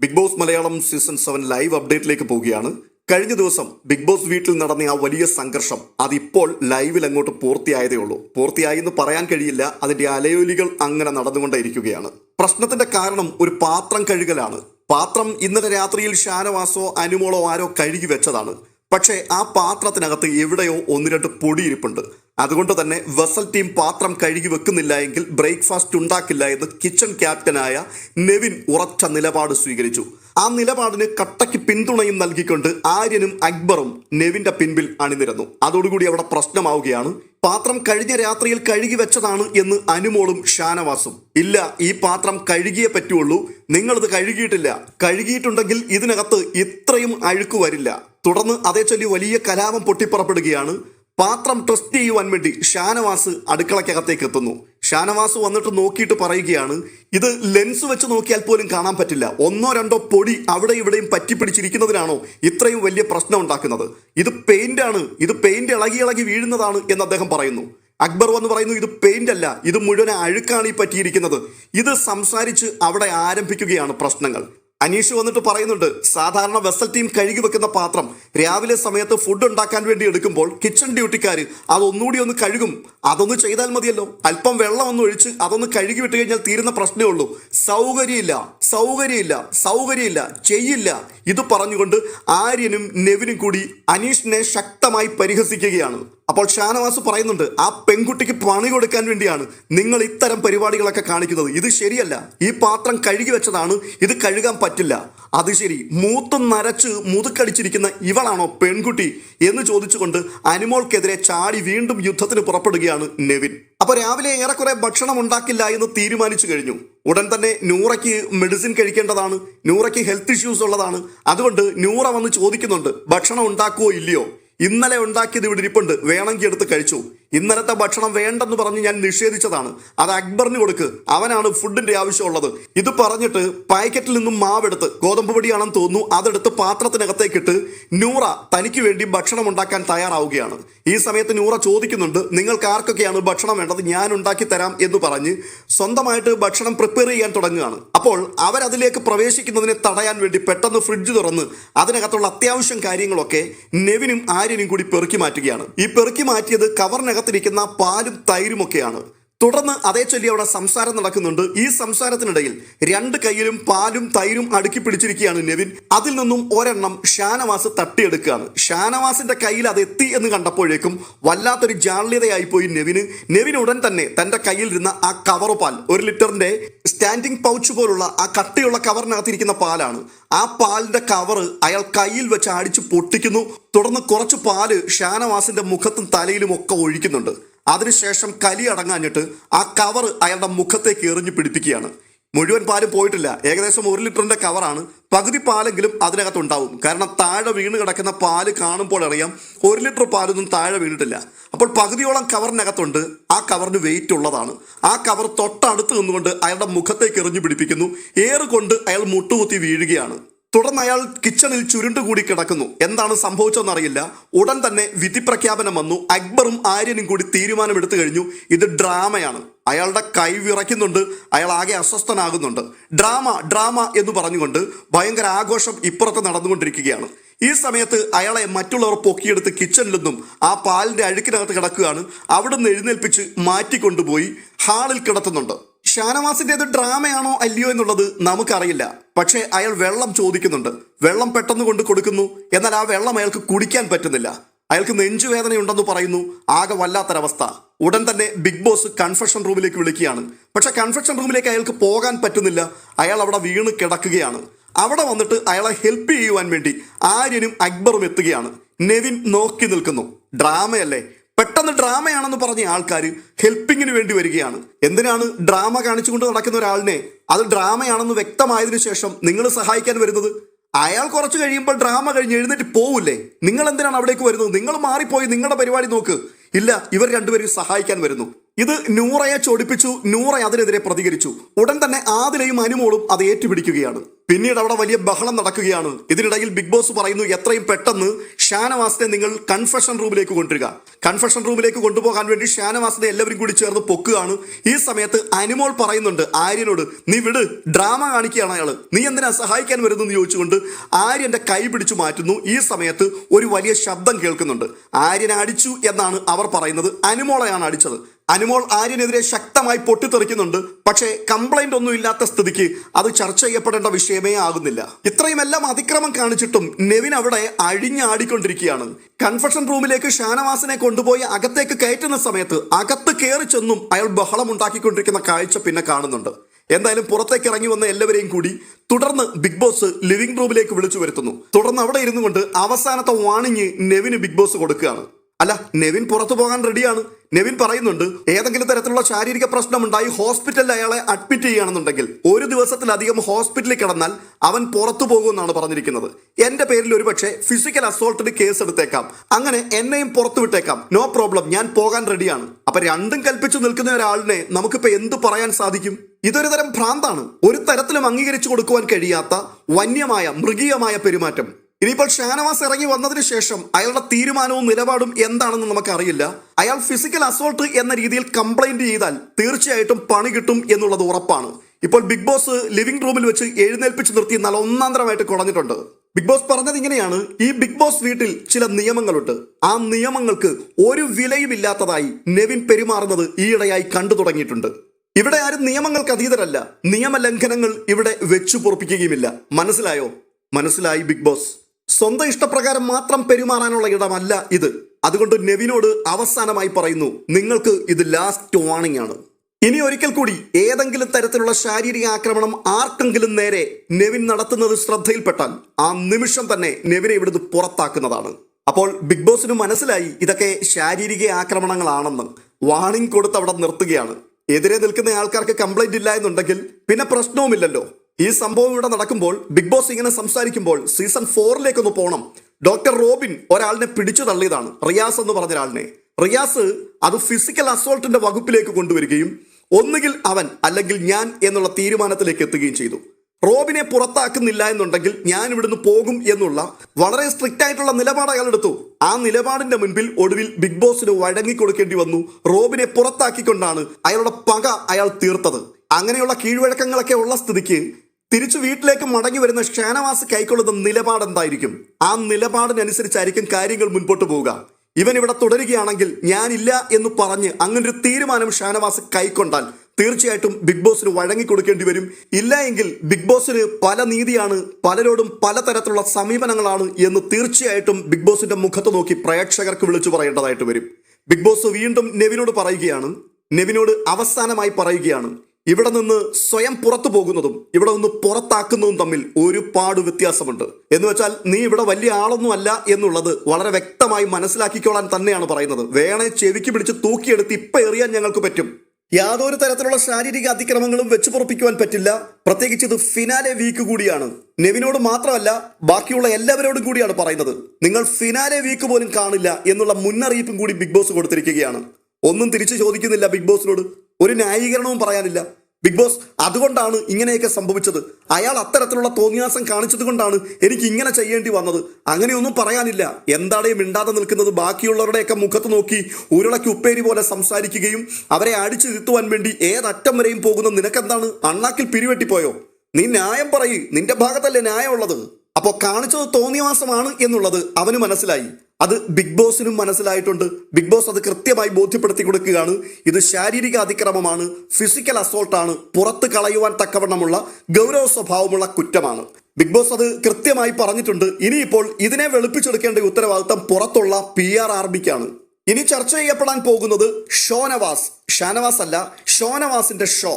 Big boss Malayalam season seven live അപ്ഡേറ്റിലേക്ക് പോവുകയാണ്. കഴിഞ്ഞ ദിവസം ബിഗ് ബോസ് വീട്ടിൽ നടന്ന ആ വലിയ സംഘർഷം അതിപ്പോൾ ലൈവിൽ അങ്ങോട്ട് പൂർത്തിയായതേ ഉള്ളൂ. പൂർത്തിയായി എന്ന് പറയാൻ കഴിയില്ല. അതിന്റെ അലയൊലികൾ അങ്ങനെ നടന്നുകൊണ്ടേയിരിക്കുകയാണ്. പ്രശ്നത്തിന്റെ കാരണം ഒരു പാത്രം കഴുകലാണ്. പാത്രം ഇന്നലെ രാത്രിയിൽ ഷാനവാസോ അനുമോളോ ആരോ കഴുകി വെച്ചതാണ്. പക്ഷേ ആ പാത്രത്തിനകത്ത് എവിടെയോ ഒന്ന് രണ്ട് പൊടിയിരിപ്പുണ്ട്. അതുകൊണ്ട് തന്നെ വെസൽ ടീം പാത്രം കഴുകി വെക്കുന്നില്ല എങ്കിൽ ബ്രേക്ക്ഫാസ്റ്റ് ഉണ്ടാക്കില്ല എന്ന് കിച്ചൺ ക്യാപ്റ്റനായ നെവിൻ ഉറച്ച നിലപാട് സ്വീകരിച്ചു. ആ നിലപാടിന് കട്ടയ്ക്ക് പിന്തുണയും നൽകിക്കൊണ്ട് ആര്യനും അക്ബറും നെവിന്റെ പിൻപിൽ അണിനിരന്നു. അതോടുകൂടി അവിടെ പ്രശ്നമാവുകയാണ്. പാത്രം കഴിഞ്ഞ രാത്രിയിൽ കഴുകി വെച്ചതാണ് എന്ന് അനുമോളും ഷാനവാസും. ഇല്ല ഈ പാത്രം കഴുകിയേ പറ്റുള്ളൂ. നിങ്ങളിത് കഴുകിയിട്ടില്ല. കഴുകിയിട്ടുണ്ടെങ്കിൽ ഇതിനകത്ത് ഇത്രയും അഴുക്ക് വരില്ല. തുടർന്ന് അതേ ചൊല്ലി വലിയ കലാപം പൊട്ടിപ്പുറപ്പെടുകയാണ്. പാത്രം ടെസ്റ്റ് ചെയ്യുവാൻ വേണ്ടി ഷാനവാസ് അടുക്കളക്കകത്തേക്ക് എത്തുന്നു. ഷാനവാസ് വന്നിട്ട് നോക്കിയിട്ട് പറയുകയാണ് ഇത് ലെൻസ് വെച്ച് നോക്കിയാൽ പോലും കാണാൻ പറ്റില്ല. ഒന്നോ രണ്ടോ പൊടി അവിടെ ഇവിടെയും പറ്റിപ്പിടിച്ചിരിക്കുന്നതിനാണോ ഇത്രയും വലിയ പ്രശ്നം ഉണ്ടാക്കുന്നത്. ഇത് പെയിന്റ് ആണ്. ഇത് പെയിന്റ് ഇളകി ഇളകി വീഴുന്നതാണ് എന്ന് അദ്ദേഹം പറയുന്നു. അക്ബർ വന്ന് പറയുന്നു ഇത് പെയിന്റ് അല്ല. ഇത് മുഴുവൻ അഴുക്കാണ് ഈ പറ്റിയിരിക്കുന്നത്. ഇത് സംസാരിച്ച് അവിടെ ആരംഭിക്കുകയാണ് പ്രശ്നങ്ങൾ. അനീഷ് വന്നിട്ട് പറയുന്നുണ്ട് സാധാരണ വെസൽ ടീം കഴുകി വെക്കുന്ന പാത്രം രാവിലെ സമയത്ത് ഫുഡ് ഉണ്ടാക്കാൻ വേണ്ടി എടുക്കുമ്പോൾ കിച്ചൺ ഡ്യൂട്ടിക്കാർ അതൊന്നുകൂടി ഒന്ന് കഴുകും. അതൊന്ന് ചെയ്താൽ മതിയല്ലോ. അല്പം വെള്ളം ഒന്ന് ഒഴിച്ച് അതൊന്ന് കഴുകി വിട്ട് കഴിഞ്ഞാൽ തീരുന്ന പ്രശ്നമേ ഉള്ളൂ. സൗകര്യമില്ല സൗകര്യമില്ല സൗകര്യമില്ല ചെയ്യില്ല. ഇത് പറഞ്ഞുകൊണ്ട് ആര്യനും നെവിനും കൂടി അനീഷിനെ ശക്തമായി പരിഹസിക്കുകയാണ്. അപ്പോൾ ഷാനവാസ് പറയുന്നുണ്ട് ആ പെൺകുട്ടിക്ക് പണി കൊടുക്കാൻ വേണ്ടിയാണ് നിങ്ങൾ ഇത്തരം പരിപാടികളൊക്കെ കാണിക്കുന്നത്. ഇത് ശരിയല്ല. ഈ പാത്രം കഴുകി വെച്ചതാണ്. ഇത് കഴുകാൻ പറ്റില്ല. അത് ശരി. മൂത്തും നരച്ച് മുതുക്കടിച്ചിരിക്കുന്ന ഇവളാണോ പെൺകുട്ടി? എന്ന് ചോദിച്ചുകൊണ്ട് അനിമോൾക്കെതിരെ ചാടി വീണ്ടും യുദ്ധത്തിന് പുറപ്പെടുകയാണ് നെവിൻ. അപ്പൊ രാവിലെ ഏറെക്കുറെ ഭക്ഷണം ഉണ്ടാക്കില്ല എന്ന് തീരുമാനിച്ചു കഴിഞ്ഞു. ഉടൻ തന്നെ നൂറയ്ക്ക് മെഡിസിൻ കഴിക്കേണ്ടതാണ്. നൂറയ്ക്ക് ഹെൽത്ത് ഇഷ്യൂസ് ഉള്ളതാണ്. അതുകൊണ്ട് നൂറ വന്ന് ചോദിക്കുന്നുണ്ട് ഭക്ഷണം ഉണ്ടാക്കുവോ ഇല്ലയോ? ഇന്നലെ ഉണ്ടാക്കിയത് ഇവിടെ ഇരിപ്പുണ്ട്. വേണമെങ്കിൽ എടുത്ത് കഴിച്ചു. ഇന്നലത്തെ ഭക്ഷണം വേണ്ടെന്ന് പറഞ്ഞ് ഞാൻ നിഷേധിച്ചതാണ്. അത് അക്ബറിന് കൊടുക്ക്. അവനാണ് ഫുഡിന്റെ ആവശ്യമുള്ളത്. ഇത് പറഞ്ഞിട്ട് പാക്കറ്റിൽ നിന്നും മാവെടുത്ത് ഗോതമ്പ് പൊടിയാണെന്ന് തോന്നുന്നു. അതെടുത്ത് പാത്രത്തിനകത്തേക്കിട്ട് നൂറ തനിക്ക് വേണ്ടി ഭക്ഷണം ഉണ്ടാക്കാൻ തയ്യാറാവുകയാണ്. ഈ സമയത്ത് നൂറ ചോദിക്കുന്നുണ്ട് നിങ്ങൾക്ക് ആർക്കൊക്കെയാണ് ഭക്ഷണം വേണ്ടത്? ഞാൻ ഉണ്ടാക്കി തരാം എന്ന് പറഞ്ഞ് സ്വന്തമായിട്ട് ഭക്ഷണം പ്രിപ്പയർ ചെയ്യാൻ തുടങ്ങുകയാണ്. അപ്പോൾ അവരതിലേക്ക് പ്രവേശിക്കുന്നതിനെ തടയാൻ വേണ്ടി പെട്ടെന്ന് ഫ്രിഡ്ജ് തുറന്ന് അതിനകത്തുള്ള അത്യാവശ്യം കാര്യങ്ങളൊക്കെ നെവിനും ആര്യനും കൂടി പെറുക്കി മാറ്റുകയാണ്. ഈ പെറുക്കി മാറ്റിയത് കവറിനകത്തിരിക്കുന്ന പാലും തൈരും ഒക്കെയാണ്. തുടർന്ന് അതേ ചൊല്ലി അവിടെ സംസാരം നടക്കുന്നുണ്ട്. ഈ സംസാരത്തിനിടയിൽ രണ്ട് കൈയിലും പാലും തൈരും അടുക്കി പിടിച്ചിരിക്കുകയാണ് നെവിൻ. അതിൽ നിന്നും ഒരെണ്ണം ഷാനവാസ് തട്ടിയെടുക്കുകയാണ്. ഷാനവാസിന്റെ കയ്യിൽ അത് എത്തി എന്ന് കണ്ടപ്പോഴേക്കും വല്ലാത്തൊരു ജാള്യതയായി പോയി നെവിന്. നെവിൻ ഉടൻ തന്നെ തന്റെ കയ്യിൽ ഇരുന്ന ആ കവർ പാൽ ഒരു ലിറ്ററിന്റെ സ്റ്റാൻഡിംഗ് പൗച്ച് പോലുള്ള ആ കട്ടിയുള്ള കവറിനകത്തിരിക്കുന്ന പാലാണ്. ആ പാലിന്റെ കവർ അയാൾ കയ്യിൽ വെച്ച് അടിച്ച് പൊട്ടിക്കുന്നു. തുടർന്ന് കുറച്ച് പാൽ ഷാനവാസിന്റെ മുഖത്തും തലയിലും ഒക്കെ ഒഴിക്കുന്നുണ്ട്. അതിനുശേഷം കലി അടങ്ങാഞ്ഞിട്ട് ആ കവർ അയാളുടെ മുഖത്തേക്ക് എറിഞ്ഞു പിടിപ്പിക്കുകയാണ്. മുഴുവൻ പാലും പോയിട്ടില്ല. ഏകദേശം ഒരു ലിറ്ററിന്റെ കവറാണ് പകുതി പാലെങ്കിലും അതിനകത്ത് ഉണ്ടാവും. കാരണം താഴെ വീണ് കിടക്കുന്ന പാൽ കാണുമ്പോൾ അറിയാം ഒരു ലിറ്റർ പാലൊന്നും താഴെ വീണിട്ടില്ല. അപ്പോൾ പകുതിയോളം കവറിനകത്തുണ്ട് ആ കവറിന് വെയിറ്റ് ഉള്ളതാണ്. ആ കവർ തൊട്ടടുത്ത് നിന്നുകൊണ്ട് അയാളുടെ മുഖത്തേക്ക് എറിഞ്ഞു പിടിപ്പിക്കുന്നു. ഏറുകൊണ്ട് അയാൾ മുട്ടുകുത്തി വീഴുകയാണ്. തുടർന്ന് അയാൾ കിച്ചണിൽ ചുരുണ്ടുകൂടി കിടക്കുന്നു. എന്താണ് സംഭവിച്ചതെന്നറിയില്ല ഉടൻ തന്നെ വിധി പ്രഖ്യാപനം വന്നു. അക്ബറും ആര്യനും കൂടി തീരുമാനമെടുത്തു കഴിഞ്ഞു. ഇത് ഡ്രാമയാണ്. അയാളുടെ കൈ വിറയ്ക്കുന്നുണ്ട്. അയാൾ ആകെ അസ്വസ്ഥനാകുന്നുണ്ട്. ഡ്രാമ ഡ്രാമ എന്ന് പറഞ്ഞുകൊണ്ട് ഭയങ്കര ആഘോഷം ഇപ്പുറത്ത് നടന്നുകൊണ്ടിരിക്കുകയാണ്. ഈ സമയത്ത് അയാളെ മറ്റുള്ളവർ പൊക്കിയെടുത്ത് കിച്ചണിൽ നിന്നും ആ പാലിന്റെ അഴുക്കിനകത്ത് കിടക്കുകയാണ്. അവിടുന്ന് എഴുന്നേൽപ്പിച്ച് മാറ്റിക്കൊണ്ടുപോയി ഹാളിൽ കിടത്തുന്നുണ്ട്. ഷാനവാസിന്റെത് ഡ്രാമയാണോ അല്ലയോ എന്നുള്ളത് നമുക്കറിയില്ല. പക്ഷേ അയാൾ വെള്ളം ചോദിക്കുന്നുണ്ട്. വെള്ളം പെട്ടെന്ന് കൊണ്ട് കൊടുക്കുന്നു. എന്നാൽ ആ വെള്ളം അയാൾക്ക് കുടിക്കാൻ പറ്റുന്നില്ല. അയാൾക്ക് നെഞ്ചുവേദനയുണ്ടെന്ന് പറയുന്നു. ആകെ വല്ലാത്തൊരവസ്ഥ. ഉടൻ തന്നെ ബിഗ് ബോസ് കൺഫെഷൻ റൂമിലേക്ക് വിളിക്കുകയാണ്. പക്ഷെ കൺഫെഷൻ റൂമിലേക്ക് അയാൾക്ക് പോകാൻ പറ്റുന്നില്ല. അയാൾ അവിടെ വീണ് കിടക്കുകയാണ്. അവിടെ വന്നിട്ട് അയാളെ ഹെൽപ്പ് ചെയ്യുവാൻ വേണ്ടി ആര്യനും അക്ബറും എത്തുകയാണ്. നെവിൻ നോക്കി നിൽക്കുന്നു. ഡ്രാമയല്ലേ? പെട്ടെന്ന് ഡ്രാമയാണെന്ന് പറഞ്ഞ ആൾക്കാർ ഹെൽപ്പിങ്ങിന് വേണ്ടി വരികയാണ്. എന്തിനാണ് ഡ്രാമ കാണിച്ചുകൊണ്ട് നടക്കുന്ന ഒരാളിനെ? അത് ഡ്രാമയാണെന്ന് വ്യക്തമായതിനു ശേഷം നിങ്ങൾ സഹായിക്കാൻ വരുന്നത്? അയാൾ കുറച്ച് കഴിയുമ്പോൾ ഡ്രാമ കഴിഞ്ഞ് എഴുന്നേറ്റ് പോവില്ലേ? നിങ്ങൾ എന്തിനാണ് അവിടേക്ക് വരുന്നത്? നിങ്ങൾ മാറിപ്പോയി നിങ്ങളുടെ പരിപാടി നോക്ക്. ഇല്ല ഇവർ രണ്ടുപേരും സഹായിക്കാൻ വരുന്നു. ഇത് നൂറയെ ചൊടിപ്പിച്ചു നൂറ അതിനെതിരെ പ്രതികരിച്ചു. ഉടൻ തന്നെ ആദിലയും അനുമോളും അത് ഏറ്റുപിടിക്കുകയാണ്. പിന്നീട് അവിടെ വലിയ ബഹളം നടക്കുകയാണ്. ഇതിനിടയിൽ ബിഗ് ബോസ് പറയുന്നു എത്രയും പെട്ടെന്ന് ഷാനവാസിനെ നിങ്ങൾ കൺഫെഷൻ റൂമിലേക്ക് കൊണ്ടുവരിക. കൺഫെഷൻ റൂമിലേക്ക് കൊണ്ടുപോകാൻ വേണ്ടി ഷാനവാസിനെ എല്ലാവരും കൂടി ചേർന്ന് പൊക്കുകയാണ്. ഈ സമയത്ത് അനുമോൾ പറയുന്നുണ്ട് ആര്യനോട് നീ വിട് ഡ്രാമ കാണിക്കുകയാണ് അയാൾ നീ എന്തിനാ സഹായിക്കാൻ വരുന്നെന്ന് ചോദിച്ചുകൊണ്ട് ആര്യന്റെ കൈ പിടിച്ചു മാറ്റുന്നു. ഈ സമയത്ത് ഒരു വലിയ ശബ്ദം കേൾക്കുന്നുണ്ട്. ആര്യനെ അടിച്ചു എന്നാണ് അവർ പറയുന്നത്. അനുമോളെയാണ് അടിച്ചത്. അനുമോൾ ആര്യനെതിരെ ശക്തമായി പൊട്ടിത്തെറിക്കുന്നുണ്ട്. പക്ഷേ കംപ്ലൈന്റ് ഒന്നും ഇല്ലാത്ത സ്ഥിതിക്ക് അത് ചർച്ച ചെയ്യപ്പെടേണ്ട വിഷയമേ ആകുന്നില്ല. ഇത്രയുമെല്ലാം അതിക്രമം കാണിച്ചിട്ടും നെവിൻ അവിടെ അഴിഞ്ഞാടിക്കൊണ്ടിരിക്കുകയാണ്. കൺഫെഷൻ റൂമിലേക്ക് ഷാനവാസിനെ കൊണ്ടുപോയി അകത്തേക്ക് കയറ്റുന്ന സമയത്ത് അകത്ത് കയറി ചെന്നും അയാൾ ബഹളം ഉണ്ടാക്കിക്കൊണ്ടിരിക്കുന്ന കാഴ്ച പിന്നെ കാണുന്നുണ്ട്. എന്തായാലും പുറത്തേക്ക് ഇറങ്ങി വന്ന എല്ലാവരെയും കൂടി തുടർന്ന് ബിഗ് ബോസ് ലിവിംഗ് റൂമിലേക്ക് വിളിച്ചു വരുത്തുന്നു. തുടർന്ന് അവിടെ ഇരുന്നു കൊണ്ട് അവസാനത്തെ വാണിങ് നെവിന് ബിഗ് ബോസ് കൊടുക്കുകയാണ്. അല്ല നെവിൻ പുറത്തു പോകാൻ റെഡിയാണ് നെവിൻ പറയുന്നുണ്ട് ഏതെങ്കിലും തരത്തിലുള്ള ശാരീരിക പ്രശ്നമുണ്ടായി ഹോസ്പിറ്റലിൽ അയാളെ അഡ്മിറ്റ് ചെയ്യുകയാണെന്നുണ്ടെങ്കിൽ ഒരു ദിവസത്തിലധികം ഹോസ്പിറ്റലിൽ കിടന്നാൽ അവൻ പുറത്തു പോകുമെന്നാണ് പറഞ്ഞിരിക്കുന്നത്. എന്റെ പേരിൽ ഒരുപക്ഷെ ഫിസിക്കൽ അസോൾട്ടിന് കേസ് എടുത്തേക്കാം. അങ്ങനെ എന്നെയും പുറത്തു വിട്ടേക്കാം. നോ പ്രോബ്ലം ഞാൻ പോകാൻ റെഡിയാണ് അപ്പൊ രണ്ടും കൽപ്പിച്ചു നിൽക്കുന്ന ഒരാളിനെ നമുക്കിപ്പോ എന്ത് പറയാൻ സാധിക്കും? ഇതൊരു തരം ഭ്രാന്താണ്. ഒരു തരത്തിലും അംഗീകരിച്ചു കൊടുക്കുവാൻ കഴിയാത്ത വന്യമായ മൃഗീയമായ പെരുമാറ്റം. ഇനിയിപ്പോൾ ഷാനവാസ് ഇറങ്ങി വന്നതിന് ശേഷം അയാളുടെ തീരുമാനവും നിലപാടും എന്താണെന്ന് നമുക്കറിയില്ല. അയാൾ ഫിസിക്കൽ അസോൾട്ട് എന്ന രീതിയിൽ കംപ്ലൈന്റ് ചെയ്താൽ തീർച്ചയായിട്ടും പണി കിട്ടും എന്നുള്ളത് ഉറപ്പാണ്. ഇപ്പോൾ ബിഗ് ബോസ് ലിവിംഗ് റൂമിൽ വെച്ച് എഴുന്നേൽപ്പിച്ച് നിർത്തി നല്ല ഒന്നാന്തരമായിട്ട് കുടഞ്ഞിട്ടുണ്ട്. ബിഗ് ബോസ് പറഞ്ഞത് ഇങ്ങനെയാണ് ഈ ബിഗ് ബോസ് വീട്ടിൽ ചില നിയമങ്ങളുണ്ട്. ആ നിയമങ്ങൾക്ക് ഒരു വിലയും ഇല്ലാത്തതായി നെവിൻ പെരുമാറുന്നത് ഈയിടെയായി കണ്ടു തുടങ്ങിയിട്ടുണ്ട്. ഇവിടെ ആരും നിയമങ്ങൾക്ക് അതീതരല്ല. നിയമലംഘനങ്ങൾ ഇവിടെ വെച്ചു പൊറപ്പിക്കുകയുമില്ല. മനസ്സിലായോ? മനസ്സിലായി ബിഗ് ബോസ്? സ്വന്തം ഇഷ്ടപ്രകാരം മാത്രം പെരുമാറാനുള്ള ഇടമല്ല ഇത്. അതുകൊണ്ട് നെവിനോട് അവസാനമായി പറയുന്നു നിങ്ങൾക്ക് ഇത് ലാസ്റ്റ് വാണിംഗ് ആണ്. ഇനി ഒരിക്കൽ കൂടി ഏതെങ്കിലും തരത്തിലുള്ള ശാരീരിക ആക്രമണം ആർക്കെങ്കിലും നേരെ നെവിൻ നടത്തുന്നത് ശ്രദ്ധയിൽപ്പെട്ടാൽ ആ നിമിഷം തന്നെ നെവിനെ ഇവിടുന്ന് പുറത്താക്കുന്നതാണ്. അപ്പോൾ ബിഗ് ബോസിന് മനസ്സിലായി ഇതൊക്കെ ശാരീരിക ആക്രമണങ്ങളാണെന്ന്. വാണിംഗ് കൊടുത്ത് അവിടെ നിർത്തുകയാണ്. എതിരെ നിൽക്കുന്ന ആൾക്കാർക്ക് കംപ്ലൈന്റ് ഇല്ല എന്നുണ്ടെങ്കിൽ പിന്നെ പ്രശ്നവുമില്ലല്ലോ. ഈ സംഭവം ഇവിടെ നടക്കുമ്പോൾ ബിഗ് ബോസ് ഇങ്ങനെ സംസാരിക്കുമ്പോൾ സീസൺ ഫോറിലേക്ക് ഒന്ന് പോകണം ഡോക്ടർ റോബിൻ ഒരാളിനെ പിടിച്ചു തള്ളിയതാണ്. റിയാസ് എന്ന് പറഞ്ഞ ഒരാളിനെ. റിയാസ് അത് ഫിസിക്കൽ അസോൾട്ടിന്റെ വകുപ്പിലേക്ക് കൊണ്ടുവരികയും ഒന്നുകിൽ അവൻ അല്ലെങ്കിൽ ഞാൻ എന്നുള്ള തീരുമാനത്തിലേക്ക് എത്തുകയും ചെയ്തു. റോബിനെ പുറത്താക്കുന്നില്ല എന്നുണ്ടെങ്കിൽ ഞാൻ ഇവിടുന്ന് പോകും എന്നുള്ള വളരെ സ്ട്രിക്റ്റ് ആയിട്ടുള്ള നിലപാട് അയാൾ എടുത്തു. ആ നിലപാടിന്റെ മുൻപിൽ ഒടുവിൽ ബിഗ് ബോസിന് വഴങ്ങിക്കൊടുക്കേണ്ടി വന്നു. റോബിനെ പുറത്താക്കിക്കൊണ്ടാണ് അയാളുടെ പക അയാൾ തീർത്തത്. അങ്ങനെയുള്ള കീഴ്വഴക്കങ്ങളൊക്കെ ഉള്ള സ്ഥിതിക്ക് തിരിച്ചു വീട്ടിലേക്ക് മടങ്ങി വരുന്ന ഷാനവാസ് കൈക്കൊള്ളുന്ന നിലപാട് എന്തായിരിക്കും? ആ നിലപാടിനനുസരിച്ചായിരിക്കും കാര്യങ്ങൾ മുൻപോട്ട് പോവുക. ഇവൻ ഇവിടെ തുടരുകയാണെങ്കിൽ ഞാനില്ല എന്ന് പറഞ്ഞ് അങ്ങനൊരു തീരുമാനം ഷാനവാസ് കൈക്കൊണ്ടാൽ തീർച്ചയായിട്ടും ബിഗ് ബോസിന് വഴങ്ങിക്കൊടുക്കേണ്ടി വരും. ഇല്ല എങ്കിൽ ബിഗ് ബോസിന് പല നീതിയാണ് പലരോടും പലതരത്തിലുള്ള സമീപനങ്ങളാണ് എന്ന് തീർച്ചയായിട്ടും ബിഗ് ബോസിന്റെ മുഖത്ത് നോക്കി പ്രേക്ഷകർക്ക് വിളിച്ചു പറയേണ്ടതായിട്ട് വരും. ബിഗ് ബോസ് വീണ്ടും നെവിനോട് പറയുകയാണ്. നെവിനോട് അവസാനമായി പറയുകയാണ്. ഇവിടെ നിന്ന് സ്വയം പുറത്തു പോകുന്നതും ഇവിടെ നിന്ന് പുറത്താക്കുന്നതും തമ്മിൽ ഒരുപാട് വ്യത്യാസമുണ്ട്. എന്ന് വെച്ചാൽ നീ ഇവിടെ വലിയ ആളൊന്നും അല്ല എന്നുള്ളത് വളരെ വ്യക്തമായി മനസ്സിലാക്കിക്കോളാൻ തന്നെയാണ് പറയുന്നത്. വേണേ ചെവിക്ക് പിടിച്ച് തൂക്കിയെടുത്ത് ഇപ്പൊ എറിയാൻ ഞങ്ങൾക്ക് പറ്റും. യാതൊരു തരത്തിലുള്ള ശാരീരിക അതിക്രമങ്ങളും വെച്ചു പൊറപ്പിക്കുവാൻ പറ്റില്ല. പ്രത്യേകിച്ച് ഇത് ഫിനാലെ വീക്ക് കൂടിയാണ്. നെവിനോട് മാത്രമല്ല ബാക്കിയുള്ള എല്ലാവരോടും കൂടിയാണ് പറയുന്നത്. നിങ്ങൾ ഫിനാലെ വീക്ക് പോലും കാണില്ല എന്നുള്ള മുന്നറിയിപ്പും കൂടി ബിഗ് ബോസ് കൊടുത്തിരിക്കുകയാണ്. ഒന്നും തിരിച്ചു ചോദിക്കുന്നില്ല ബിഗ് ബോസിനോട്. ഒരു ന്യായീകരണവും പറയാനില്ല. ബിഗ് ബോസ് അതുകൊണ്ടാണ് ഇങ്ങനെയൊക്കെ സംഭവിച്ചത്. അയാൾ അത്തരത്തിലുള്ള തോന്നിയാസം കാണിച്ചത് കൊണ്ടാണ് എനിക്ക് ഇങ്ങനെ ചെയ്യേണ്ടി വന്നത്. അങ്ങനെയൊന്നും പറയാനില്ല. എന്താടേ മിണ്ടാതെ നിൽക്കുന്നത്? ബാക്കിയുള്ളവരുടെയൊക്കെ മുഖത്ത് നോക്കി ഉരുളയ്ക്ക് ഉപ്പേരി പോലെ സംസാരിക്കുകയും അവരെ അടിച്ചു തിരുത്തുവാൻ വേണ്ടി ഏതറ്റം വരെയും പോകുന്ന നിനക്കെന്താണ്? അണ്ണാക്കിൽ പിരിവെട്ടിപ്പോയോ? നീ ന്യായം പറയ്. നിന്റെ ഭാഗത്തല്ലേ ന്യായമുള്ളത്. അപ്പോൾ കാണിച്ചത് തോന്നിയവാസമാണ് എന്നുള്ളത് അവന് മനസ്സിലായി. അത് ബിഗ് ബോസിനും മനസ്സിലായിട്ടുണ്ട്. ബിഗ് ബോസ് അത് കൃത്യമായി ബോധ്യപ്പെടുത്തി കൊടുക്കുകയാണ്. ഇത് ശാരീരിക അതിക്രമമാണ് ഫിസിക്കൽ അസോൾട്ടാണ് പുറത്ത് കളയുവാൻ തക്കവണ്ണമുള്ള ഗൗരവ സ്വഭാവമുള്ള കുറ്റമാണ്. ബിഗ് ബോസ് അത് കൃത്യമായി പറഞ്ഞിട്ടുണ്ട്. ഇനിയിപ്പോൾ ഇതിനെ വെളുപ്പിച്ചെടുക്കേണ്ട ഉത്തരവാദിത്തം പുറത്തുള്ള പി ആർ ആർ ബിക്കാണ് ഇനി ചർച്ച ചെയ്യപ്പെടാൻ പോകുന്നത് ഷോനവാസ് ഷാനവാസ് അല്ല ഷോനവാസിന്റെ ഷോ.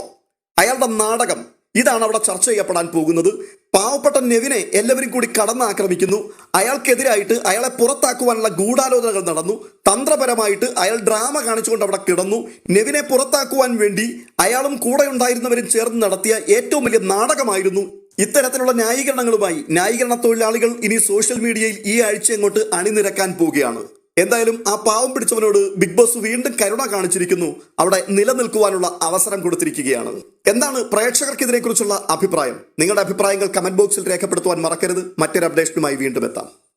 അയാളുടെ നാടകം ഇതാണ് അവിടെ ചർച്ച ചെയ്യപ്പെടാൻ പോകുന്നത്. പാവപ്പെട്ട നെവിനെ എല്ലാവരും കൂടി കടന്നാക്രമിക്കുന്നു. അയാൾക്കെതിരായിട്ട് അയാളെ പുറത്താക്കുവാനുള്ള ഗൂഢാലോചനകൾ നടന്നു. തന്ത്രപരമായിട്ട് അയാൾ ഡ്രാമ കാണിച്ചുകൊണ്ട് അവിടെ കിടന്നു. നെവിനെ പുറത്താക്കുവാൻ വേണ്ടി അയാളും കൂടെ ഉണ്ടായിരുന്നവരും ചേർന്ന് നടത്തിയ ഏറ്റവും വലിയ നാടകമായിരുന്നു ഇത്തരത്തിലുള്ള ന്യായീകരണങ്ങളുമായി. ന്യായീകരണ തൊഴിലാളികൾ ഇനി സോഷ്യൽ മീഡിയയിൽ ഈ ആഴ്ച അങ്ങോട്ട് അണിനിരക്കാൻ പോവുകയാണ്. എന്തായാലും ആ പാവം പിടിച്ചവനോട് ബിഗ് ബോസ് വീണ്ടും കരുണ കാണിച്ചിരിക്കുന്നു. അവിടെ നിലനിൽക്കുവാനുള്ള അവസരം കൊടുത്തിരിക്കുകയാണ്. എന്താണ് പ്രേക്ഷകർക്ക് ഇതിനെക്കുറിച്ചുള്ള അഭിപ്രായം? നിങ്ങളുടെ അഭിപ്രായങ്ങൾ കമന്റ് ബോക്സിൽ രേഖപ്പെടുത്തുവാൻ മറക്കരുത്. മറ്റൊരു അപ്ഡേഷനുമായി വീണ്ടും എത്താം.